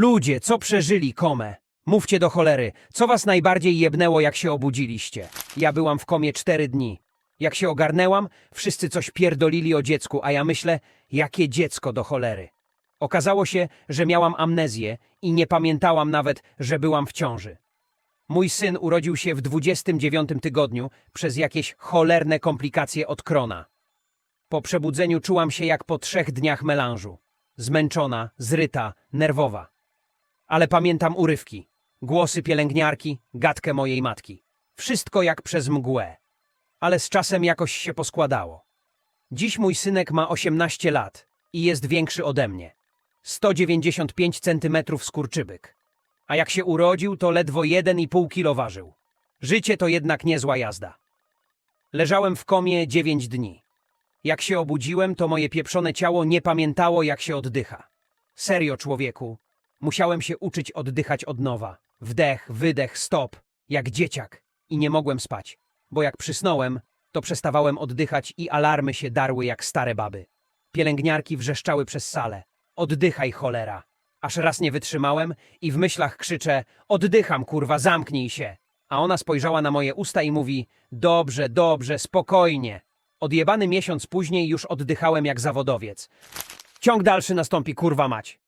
Ludzie, co przeżyli komę? Mówcie do cholery, co was najbardziej jebnęło, jak się obudziliście? Ja byłam w komie cztery dni. Jak się ogarnęłam, wszyscy coś pierdolili o dziecku, a ja myślę, jakie dziecko do cholery. Okazało się, że miałam amnezję i nie pamiętałam nawet, że byłam w ciąży. Mój syn urodził się w 29 tygodniu przez jakieś cholerne komplikacje od krona. Po przebudzeniu czułam się jak po trzech dniach melanżu. Zmęczona, zryta, nerwowa. Ale pamiętam urywki. Głosy pielęgniarki, gadkę mojej matki. Wszystko jak przez mgłę. Ale z czasem jakoś się poskładało. Dziś mój synek ma 18 lat i jest większy ode mnie. 195 centymetrów skurczybyk. A jak się urodził, to ledwo 1,5 kilo ważył. Życie to jednak niezła jazda. Leżałem w komie 9 dni. Jak się obudziłem, to moje pieprzone ciało nie pamiętało, jak się oddycha. Serio, człowieku. Musiałem się uczyć oddychać od nowa. Wdech, wydech, stop, jak dzieciak. I nie mogłem spać, bo jak przysnąłem, to przestawałem oddychać i alarmy się darły jak stare baby. Pielęgniarki wrzeszczały przez salę. Oddychaj, cholera. Aż raz nie wytrzymałem i w myślach krzyczę: Oddycham, kurwa, zamknij się. A ona spojrzała na moje usta i mówi: Dobrze, dobrze, spokojnie. Odjebany miesiąc później już oddychałem jak zawodowiec. Ciąg dalszy nastąpi, kurwa mać.